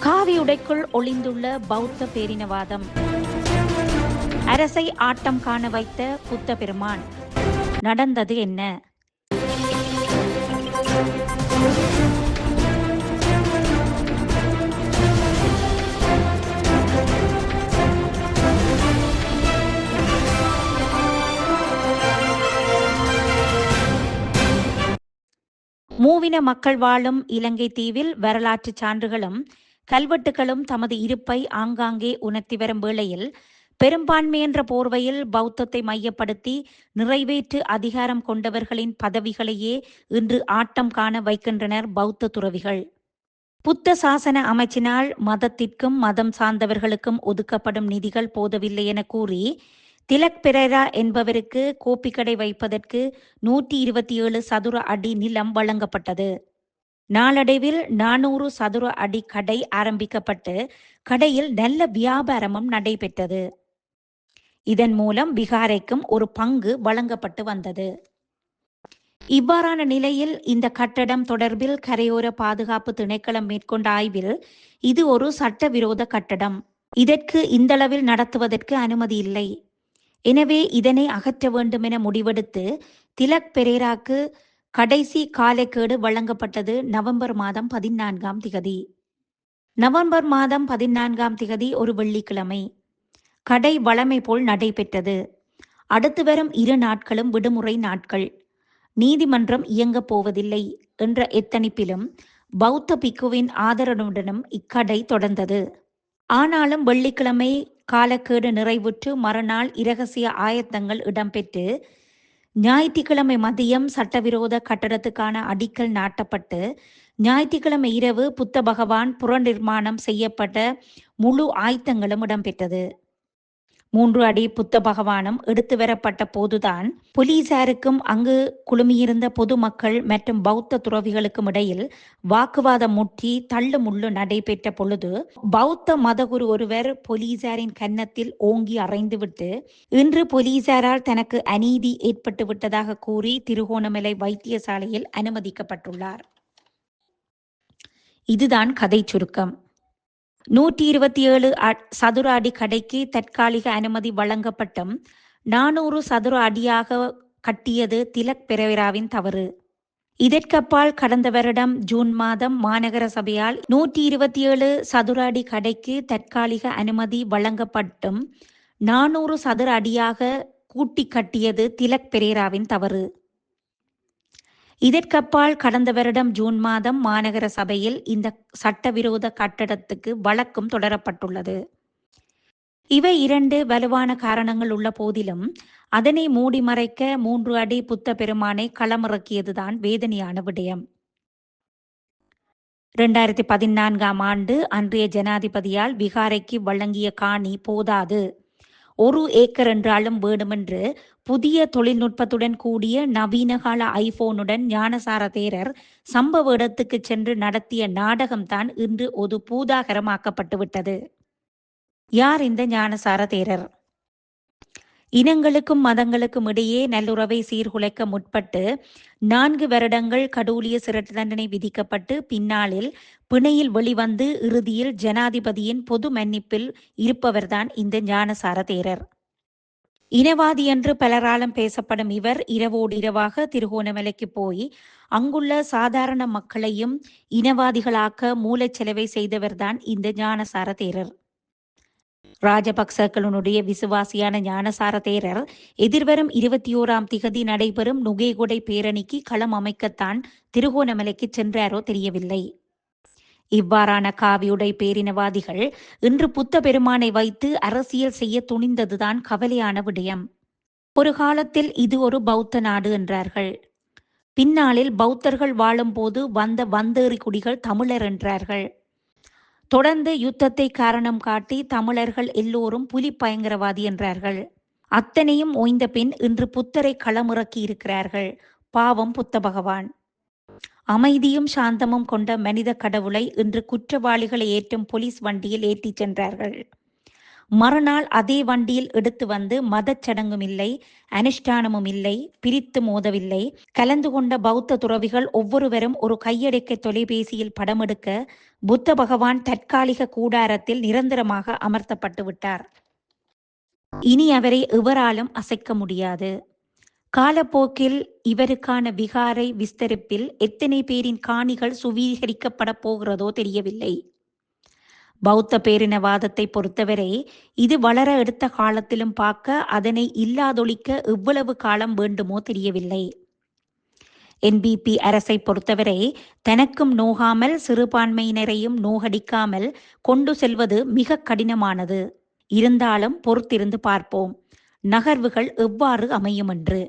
காவி உடைக்குள் ஒளிந்துள்ள பௌத்த பேரினவாதம். அரசை ஆட்டம் காண வைத்த புத்த பெருமான் நடந்தது என்ன? மூவின மக்கள் வாழும் இலங்கை தீவில் வரலாற்றுச் சான்றுகளும் கல்வெட்டுகளும் தமது இருப்பை ஆங்காங்கே உணர்த்தி வரும் வேளையில் பெரும்பான்மை என்ற போர்வையில் பௌத்தத்தை மையப்படுத்தி நிறைவேற்று அதிகாரம் கொண்டவர்களின் பதவிகளையே இன்று ஆட்டம் காண வைக்கின்றனர் பௌத்த துறவிகள். புத்த சாசன அமைச்சினால் மதத்திற்கும் மதம் சார்ந்தவர்களுக்கும் ஒதுக்கப்படும் நிதிகள் போதவில்லை என கூறி திலக் பெரேரா என்பவருக்கு கோப்பிக்கடை வைப்பதற்கு நூற்றி இருபத்தி ஏழு சதுர அடி நிலம் வழங்கப்பட்டது. நாளடைவில் நானூறு சதுர அடி கடை ஆரம்பிக்கப்பட்டு கடையில் நல்ல வியாபாரமும் நடைபெற்றது. இதன் மூலம் பிகாரைக்கும் ஒரு பங்கு வழங்கப்பட்டு வந்தது. இவ்வாறான நிலையில் இந்த கட்டடம் தொடர்பில் கரையோர பாதுகாப்பு திணைக்களம் மேற்கொண்ட ஆய்வில் இது ஒரு சட்டவிரோத கட்டடம். இதற்கு இந்தளவில் நடத்துவதற்கு அனுமதி இல்லை. எனவே இதனை அகற்ற வேண்டும் என முடிவெடுத்து திலக் பெரேராக்கு கடைசி காலைக்கேடு வழங்கப்பட்டது நவம்பர் மாதம் பதினான்காம் திகதி. நவம்பர் மாதம் பதினான்காம் திகதி ஒரு வெள்ளிக்கிழமை. கடை வளமை போல் நடைபெற்றது. அடுத்து வரும் இரு நாட்களும் விடுமுறை நாட்கள். நீதிமன்றம் இயங்கப் போவதில்லை என்ற எத்தனிப்பிலும் பௌத்த பிக்குவின் ஆதரவுடனும் இக்கடை தொடர்ந்தது. ஆனாலும் வெள்ளிக்கிழமை காலக்கேடு நிறைவுற்று மறுநாள் இரகசிய ஆயத்தங்கள் இடம்பெற்று ஞாயிற்றுக்கிழமை மதியம் சட்டவிரோத கட்டடத்துக்கான அடிக்கல் நாட்டப்பட்டு ஞாயிற்றுக்கிழமை இரவு புத்த பகவான் புறநிர்மாணம் செய்யப்பட்ட முழு ஆயத்தங்களும் இடம்பெற்றது. மூன்று அடி புத்த பகவானும் எடுத்து வரப்பட்ட போதுதான் போலீசாருக்கும் அங்கு குழுமியிருந்த பொதுமக்கள் மற்றும் பௌத்த துறவிகளுக்கும் இடையில் வாக்குவாதம் முற்றி தள்ளு முள்ளு நடைபெற்ற பொழுது பௌத்த மதகுரு ஒருவர் போலீசாரின் கன்னத்தில் ஓங்கி அறைந்துவிட்டு இன்று போலீசாரால் தனக்கு அநீதி ஏற்பட்டு விட்டதாக கூறி திருகோணமலை வைத்தியசாலையில் அனுமதிக்கப்பட்டுள்ளார். இதுதான் கதை சுருக்கம். நூற்றி இருபத்தி ஏழு சதுர அடி கடைக்கு தற்காலிக அனுமதி வழங்கப்பட்டும். நானூறு சதுர அடியாக கட்டியது திலக் பெரேராவின் தவறு. இதற்கப்பால் கடந்த வருடம் ஜூன் மாதம் மாநகர சபையால் நூற்றி இருபத்தி ஏழு சதுர அடி கடைக்கு தற்காலிக அனுமதி வழங்கப்பட்டும். நானூறு சதுர அடியாக கூட்டி கட்டியது திலக் பெரேராவின் தவறு. இதற்கப்பால் கடந்த வருடம் ஜூன் மாதம் மாநகர சபையில் இந்த சட்டவிரோத கட்டடத்துக்கு வழக்கும் தொடரப்பட்டுள்ளது. இவை இரண்டு வலுவான காரணங்கள் உள்ள போதிலும் அதனை மூடி மறைக்க மூன்று அடி புத்த பெருமானை களமிறக்கியதுதான் வேதனையான விடயம். இரண்டாயிரத்தி பதினான்காம் ஆண்டு அன்றைய ஜனாதிபதியால் விகாரைக்கு வழங்கிய காணி போதாது. ஒரு ஏக்கர் என்றாலும் வேண்டுமென்று புதிய தொழில்நுட்பத்துடன் கூடிய நவீனகால ஐபோனுடன் ஞானசார தேரர் சம்பவ இடத்துக்கு சென்று நடத்திய நாடகம்தான் இன்று ஒரு பூதாகரமாக்கப்பட்டுவிட்டது. யார் இந்த ஞானசார தேரர் இனங்களுக்கும் மதங்களுக்கும் இடையே நல்லுறவை சீர்குலைக்க முற்பட்டு நான்கு வருடங்கள் கடூலிய சிரட்டு தண்டனை விதிக்கப்பட்டு பின்னாளில் பிணையில் வெளிவந்து இறுதியில் ஜனாதிபதியின் பொது மன்னிப்பில் இருப்பவர்தான் இந்த ஞானசார தேரர் இனவாதி என்று பலராலும் பேசப்படும் இவர் இரவோடு இரவாக திருகோணமலைக்கு போய் அங்குள்ள சாதாரண மக்களையும் இனவாதிகளாக்க மூலச்செலவை செய்தவர்தான் இந்த ஞானசார தேரர் ராஜபக்சர்களுடைய விசுவாசியான ஞானசார தேரர் எதிர்வரும் இருபத்தி ஓராம் திகதி நடைபெறும் நுகேகுடை பேரணிக்கு களம் அமைக்கத்தான் திருகோணமலைக்கு சென்றாரோ தெரியவில்லை. இவ்வாறான காவியுடை பேரினவாதிகள் இன்று புத்த பெருமானை வைத்து அரசியல் செய்ய துணிந்ததுதான் கவலையான விடயம். ஒரு காலத்தில் இது ஒரு பௌத்த நாடு என்றார்கள். பின்னாளில் பௌத்தர்கள் வாழும்போது வந்த வந்தேறி குடிகள் தமிழர் என்றார்கள். தொடர்ந்து யுத்தத்தை காரணம் காட்டி தமிழர்கள் எல்லோரும் புலி பயங்கரவாதி என்றார்கள். அத்தனையும் ஓய்ந்த பின் இன்று புத்தரை களமிறக்கி இருக்கிறார்கள். பாவம் புத்த பகவான். அமைதியும் சாந்தமும் கொண்ட மனித கடவுளை இன்று குற்றவாளிகளை ஏற்றும் போலீஸ் வண்டியில் ஏற்றிச் சென்றார்கள். மறுநாள் அதே வண்டியில் எடுத்து வந்து மதச்சடங்கும் இல்லை அனுஷ்டானமும் இல்லை பிரித்து மோதவில்லை. கலந்து கொண்ட பௌத்த துறவிகள் ஒவ்வொருவரும் ஒரு கையடக்க தொலைபேசியில் படமெடுக்க புத்த பகவான் தற்காலிக கூடாரத்தில் நிரந்தரமாக அமர்த்தப்பட்டு விட்டார். இனி அவரை எவராலும் அசைக்க முடியாது. காலப்போக்கில் இவருக்கான விகாரை விஸ்தரிப்பில் எத்தனை பேரின் காணிகள் சுவீகரிக்கப்பட போகிறதோ தெரியவில்லை. பௌத்த பேரினவாதத்தை பொறுத்தவரை இது வளர எடுத்த காலத்திலும் பார்க்க அதனை இல்லாதொழிக்க எவ்வளவு காலம் வேண்டுமோ தெரியவில்லை. என்பிபி அரசை பொறுத்தவரை தனக்கும் நோகாமல் சிறுபான்மையினரையும் நோகடிக்காமல் கொண்டு செல்வது மிக கடினமானது. இருந்தாலும் பொறுத்திருந்து பார்ப்போம். நகர்வுகள் எவ்வாறு அமையும் என்று.